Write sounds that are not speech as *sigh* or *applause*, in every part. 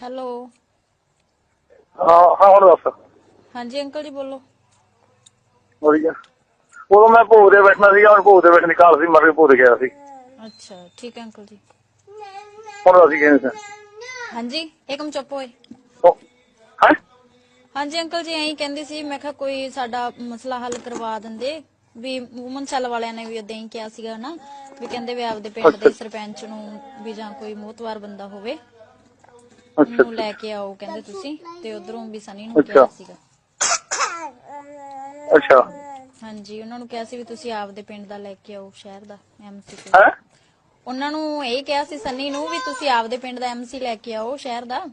Hello ਹਾਂ ਹਾਂ ਹੁਣ ਦੱਸ। ਹਾਂਜੀ ਅੰਕਲ ਜੀ ਬੋਲੋ। ਵਧੀਆ। ਉਦੋਂ ਮੈਂ ਭੋਗ ਦੇ ਬੈਠਣਾ ਸੀਗਾ ਹੁਣ ਭੋਗ ਦੇ ਬੈਠਣ ਦੀ ਕਾਲ ਸੀ ਮਰ ਕੇ ਭੋਗ ਤੇ ਗਿਆ ਸੀ। ਅੱਛਾ ਠੀਕ ਹੈ ਅੰਕਲ ਜੀ। ਹੁਣ ਅਸੀਂ ਗਏ ਸੀ? ਹਾਂਜੀ ਇੱਕਮ ਚੁੱਪ ਹੋਏ। ਹਾਂ? ਹਾਂਜੀ ਅੰਕਲ ਜੀ ਐਂ ਕਹਿੰਦੀ ਸੀ ਮੈਂ ਕਿਹਾ ਕੋਈ ਸਾਡਾ ਮਸਲਾ ਹੱਲ ਕਰਵਾ ਦਿੰਦੇ ਵੀ ਵੂਮਨ ਸੈੱਲ ਵਾਲਿਆਂ ਨੇ ਵੀ ਉਦਾਂ ਹੀ ਕਿਹਾ ਸੀਗਾ ਨਾ ਵੀ ਕਹਿੰਦੇ ਵੀ ਆਪਦੇ ਪਿੰਡ ਦੇ ਸਰਪੰਚ ਨੂੰ ਵੀ ਜਾਂ ਕੋਈ ਮੋਤਵਾਰ ਬੰਦਾ ਹੋਵੇ। ਅੱਛਾ। ਉਹਨੂੰ ਲੈ ਕੇ ਆਓ ਕਹਿੰਦੇ ਤੁਸੀਂ ਤੇ ਉਧਰੋਂ ਵੀ ਸਨੀ ਨੂੰ ਕਿਹਾ। ਸੀਗਾ। ਅੱਛਾ। ਹਾਂਜੀ ਉਹਨਾਂ ਨੂੰ ਕਿਹਾ ਸੀ ਵੀ ਤੁਸੀਂ ਆਪਦੇ ਪਿੰਡ ਦਾ ਲੈ ਕੇ ਆਓ ਸ਼ਹਿਰ ਦਾ ਐਮਸੀ ਕੋਲ ਹੈ? ਉਹਨਾਂ ਨੂੰ ਇਹ ਕਿਹਾ ਸੀ ਸਨੀ ਨੂੰ ਵੀ ਤੁਸੀਂ ਆਪਦੇ ਪਿੰਡ ਦਾ ਐਮਸੀ ਲੈ ਕੇ ਆਓ ਸ਼ਹਿਰ ਦਾ।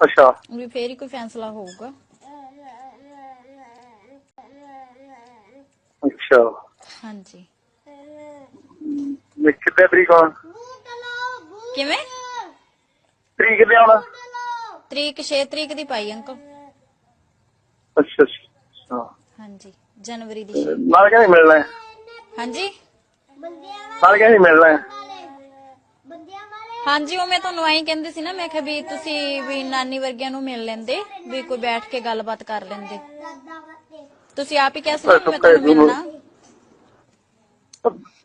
ਅੱਛਾ। ਵੀ ਫੇਰ ਹੀ ਕੋਈ ਫੈਸਲਾ ਹੋਊਗਾ। ਅੱਛਾ। ਹਾਂਜੀ। ਮੈਂ ਕਿੱਥੇ ਤਰੀਕ ਆਉਣ ਕਿਵੇਂ? ਤਰੀਕ ਕਿੱਥੇ ਆਉਣਾ? ਤਰੀਕ 6 ਤਰੀਕ ਦੀ ਪਾਈ ਅੰਕਲ। ਅੱਛਾ ਅੱਛਾ ਹਾਂਜੀ ਜਨਵਰੀ ਦੀ ਛੇ। ਨਾਲ ਕਹਿੰਦੇ ਮਿਲਣਾ ਹੈ? ਹਾਂਜੀ? ਨਾਲ ਕਹਿੰਦੇ ਮਿਲਣਾ ਹੈ? ਹਾਂਜੀ ਉਹ ਮੈਂ ਤੁਹਾਨੂੰ ਐਂ ਕਹਿੰਦੀ ਸੀ ਨਾ ਮੈਂ ਕਿਹਾ ਵੀ ਤੁਸੀਂ ਵੀ ਨਾਨੀ ਵਰਗਿਆਂ ਨੂੰ ਮਿਲ ਲੈਂਦੇ ਵੀ ਕੋਈ ਬੈਠ ਕੇ ਗੱਲਬਾਤ ਕਰ ਲੈਂਦੇ। ਤੁਸੀਂ ਆਪ ਹੀ ਕਿਹਾ ਸੀ ਨਾ ਵੀ ਮੈਂ ਤੁਹਾਨੂੰ ਮਿਲਣਾ।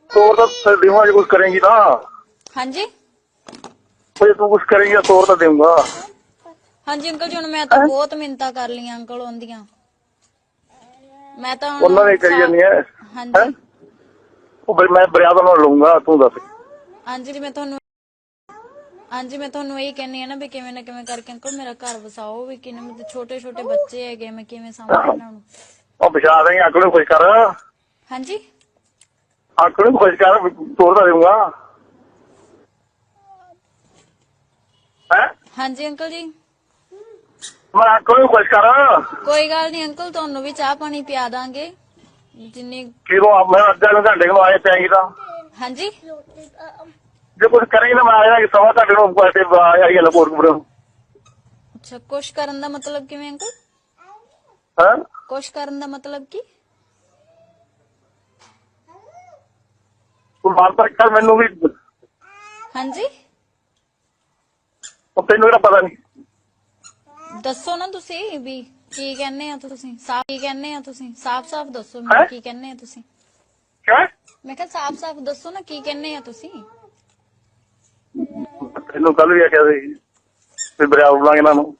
ਤੋਰ ਤਾਂ ਜੇ ਕੁਝ ਕਰੇਂਗੀ ਤਾਂ ਹਾਂਜੀ? ਤੂੰ ਕੁਝ ਕਰੇਂਗੀ ਤਾਂ ਤੋਰ ਤਾਂ ਦੇਵਾਂਗਾ ਹਾਂਜੀ ਅੰਕਲ ਜੀ ਹੁਣ ਮੈਂ ਤਾਂ ਬਹੁਤ ਮਿੰਤਾ ਕਰ ਲਈਆਂ ਅੰਕਲ ਉਹਦੀਆਂ। ਮੈਂ ਤਾਂ ਉਹਨਾਂ ਨੇ ਕਰੀ ਜਾਂਦੀ ਹੈ? ਹਾਂਜੀ। ਉਹ ਬਈ ਮੈਂ ਬਰਿਆਦਾ ਨਾਲ ਲਊਂਗਾ ਤੂੰ ਦੱਸ। ਹਾਂਜੀ ਜੀ ਮੈਂ ਤੁਹਾਨੂੰ ਹਾਂਜੀ ਮੈਂ ਤੁਹਾਨੂੰ ਇਹ ਕਹਿੰਨੀ ਆ ਨਾ ਵੀ ਕਿਵੇਂ ਨਾ ਕਿਵੇਂ ਕਰਕੇ ਅੰਕਲ ਮੇਰਾ ਘਰ ਵਸਾਓ ਵੀ ਕਿੰਨੇ ਮੇਰੇ ਛੋਟੇ ਛੋਟੇ ਬੱਚੇ ਹੈਗੇ ਮੈਂ ਕਿਵੇਂ ਸਾਂਭਾਂ ਇਹਨਾਂ ਨੂੰ। ਉਹ ਦੇਂਗੇ ਅੱਗ ਨੂੰ ਖੁਸ਼ ਕਰ। ਹਾਂਜੀ? ਨੂੰ ਖੁਸ਼ ਕਰ ਤੋਰ ਤਾਂ ਦੇਵਾਂਗਾ ਹੈ? ਹਾਂਜੀ ਅੰਕਲ ਜੀ। ਮੈਂ ਨੂੰ ਖੁਸ਼ ਕਰ। ਕੋਈ ਗੱਲ ਨਹੀਂ ਅੰਕਲ ਤੁਹਾਨੂੰ ਵੀ ਚਾਹ ਪਾਣੀ ਪਿਆ ਦਾਂਗੇ। ਜਿੰਨੀ ਆ- ਮੈਂ ਅੱਧਾ ਨੂੰ ਘੰਟੇ ਨੂੰ ਆਏ ਪੈਂਗੀ ਤਾਂ। ਹਾਂਜੀ? ਜੇ ਕੁਝ ਕਰੇਂਗੀ ਤਾਂ ਮੈਂ ਆ ਸਵਾ ਘੰਟੇ ਨੂੰ ਪੈਸੇ ਆਈ ਗੱਲ ਕੋਰ ਅੱਛਾ ਕੁਛ ਕਰਨ ਦਾ ਮਤਲਬ ਕਿਵੇਂ ਅੰਕਲ? ਹਾਂ? ਕੁਛ ਕਰਨ ਦਾ ਮਤਲਬ ਕੀ? ਤੂੰ ਮਾਨਤਾ ਕਰ ਮੈਨੂੰ ਵੀ ਹਾਂਜੀ? ਉਹ ਤੈਨੂੰ ਇਹਦਾ ਪਤਾ ਨਹੀਂ ਦੱਸੋ ਨਾ ਤੁਸੀਂ ਵੀ ਕੀ ਕਹਿੰਦੇ ਆ ਤੁਸੀਂ ਸਾਫ਼ ਕੀ ਕਹਿੰਦੇ ਆ ਤੁਸੀਂ? ਸਾਫ਼-ਸਾਫ਼ ਦੱਸੋ ਮੈਨੂੰ ਹੈਂ? ਕੀ ਕਹਿੰਦੇ ਆ ਤੁਸੀਂ। ਕਿਆ? ਮੈਂ ਕਿਹਾ ਸਾਫ਼-ਸਾਫ਼ ਦੱਸੋ ਨਾ ਕੀ ਕਹਿੰਦੇ ਆ ਤੁਸੀਂ। ਤੈਨੂੰ ਕੱਲ ਵੀ ਆਖਿਆ ਸੀ ਵੀ ਬਰਿਆ ਬੁਲਾਂਗੇ ਇਹਨਾਂ ਨੂੰ।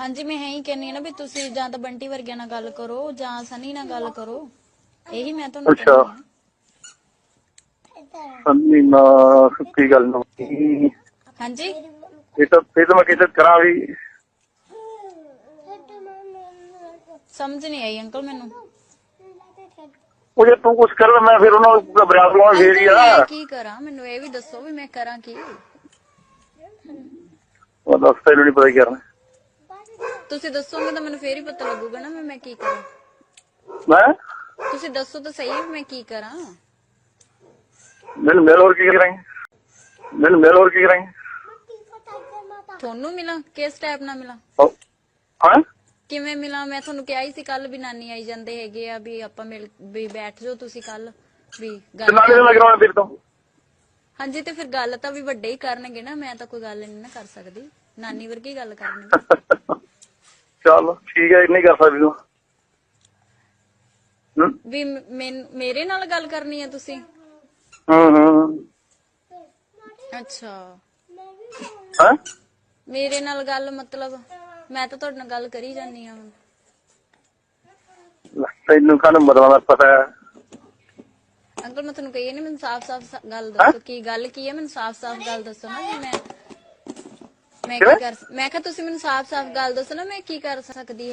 ਹਾਂਜੀ ਮੈਂ ਹੈ ਹੀ ਕਹਿੰਨੀ ਆ ਨਾ ਵੀ ਤੁਸੀਂ ਜਾਂ ਤਾਂ ਬੰਟੀ ਵਰਗਿਆਂ ਨਾਲ ਗੱਲ ਕਰੋ ਜਾਂ ਸਨੀ ਨਾਲ ਗੱਲ ਕਰੋ। ਇਹੀ ਮੈਂ ਤੁਹਾਨੂੰ ਅੱਛਾ। ਕਹਿੰਦੀ ਆ। ਸੰਨੀ ਨਾ ਗੱਲ ਨੂੰ ਹਾਂਜੀ? ਕਿਤੇ ਕਰਾਂ ਸਮਝ ਨਹੀਂ ਆਈ ਅੰਕਲ ਮੈਨੂੰ। ਉਹ ਜੇ ਤੂੰ ਕੁਝ ਕਰ ਮੈਂ ਫਿਰ ਉਹਨਾਂ ਨੂੰ ਫੇਰ ਆ। ਮੈਂ ਕੀ ਕਰਾਂ? ਮੈਨੂੰ ਇਹ ਵੀ ਦੱਸੋ ਵੀ ਮੈਂ ਕਰਾਂ ਕੀ। ਉਹ ਦੱਸ ਤੈਨੂੰ ਨਹੀਂ ਪਤਾ ਕੀ ਕਰਨਾ। ਤੁਸੀਂ ਦੱਸੋਗੇ ਤਾਂ ਮੈਨੂੰ ਫੇਰ ਹੀ ਪਤਾ ਲੱਗੂਗਾ ਨਾ ਵੀ ਮੈਂ ਕੀ ਕਰਾਂ। ਮੈਂ? ਤੁਸੀਂ ਦੱਸੋ ਤਾਂ ਸਹੀ ਵੀ ਮੈਂ ਕੀ ਕਰਾਂ। ਮਿਲ ਮਿਲ ਹੋਰ ਕੀ ਕਰਾਂਗੇ? ਮਿਲ ਮਿਲ ਹੋਰ ਕੀ ਕਰਾਂਗੇ? ਤੁਹਾਨੂੰ ਮਿਲਾਂ? ਕਿਸ ਟਾਈਪ ਨਾਲ ਮਿਲਾਂ? ਹਾਂ? ਕਿਵੇਂ ਮਿਲਾਂ? ਮੈਂ ਤੁਹਾਨੂੰ ਕਿਹਾ ਹੀ ਸੀ ਕੱਲ ਵੀ ਨਾਨੀ ਆਈ ਜਾਂਦੇ ਹੈਗੇ ਆ ਵੀ ਆਪਾਂ ਮਿਲ ਵੀ ਬੈਠ ਜਾਓ ਤੁਸੀਂ ਕੱਲ ਵੀ ਗੱਲ ਨਾਲੇ ਨਾਲ ਕਰਾਉਣਾ ਫਿਰ ਤੋਂ? ਹਾਂਜੀ ਤੇ ਫਿਰ ਗੱਲ ਤਾਂ ਵੀ ਵੱਡੇ ਹੀ ਕਰਨਗੇ ਨਾ ਮੈਂ ਤਾਂ ਕੋਈ ਗੱਲ ਨਹੀਂ ਨਾ ਕਰ ਸਕਦੀ। ਨਾਨੀ ਵਰਗੀ ਗੱਲ ਕਰਨੀ। *laughs* ਚੱਲ ਠੀਕ ਹੈ ਨਹੀਂ ਕਰ ਸਕਦੀ ਤੂੰ। ਹੂੰ? ਵੀ ਮੇਰੇ ਨਾਲ ਗੱਲ ਕਰਨੀ ਹੈ ਤੁਸੀਂ? ਹੂੰ ਹੂੰ। ਅੱਛਾ। ਹਾਂ? ਮੇਰੇ ਨਾਲ ਗੱਲ ਮਤਲਬ ਮੈਂ ਤਾਂ ਤੁਹਾਡੇ ਨਾਲ ਗੱਲ ਕਰੀ ਜਾਂਦੀ ਆ ਹੁਣ। ਤੈਨੂੰ ਕਾਹਨੂੰ ਮਰਵਾਉਣ ਦਾ ਪਤਾ ਹੈ? ਅੰਕਲ ਮੈਂ ਤੁਹਾਨੂੰ ਕਹੀ ਨਹੀਂ ਮੈਨੂੰ ਸਾਫ਼-ਸਾਫ਼ ਗੱਲ ਦੱਸੋ ਕੀ ਗੱਲ ਕੀ ਹੈ? ਮੈਨੂੰ ਸਾਫ਼-ਸਾਫ਼ ਗੱਲ ਦੱਸੋ ਨਾ ਵੀ ਮੈਂ। ਮੈਂ ਕੀ ਕਰ ਮੈਂ ਕਿਹਾ ਤੁਸੀਂ ਮੈਨੂੰ ਸਾਫ਼-ਸਾਫ਼ ਗੱਲ ਦੱਸੋ ਨਾ ਮੈਂ ਕੀ ਕਰ ਸਕਦੀ ਹੈ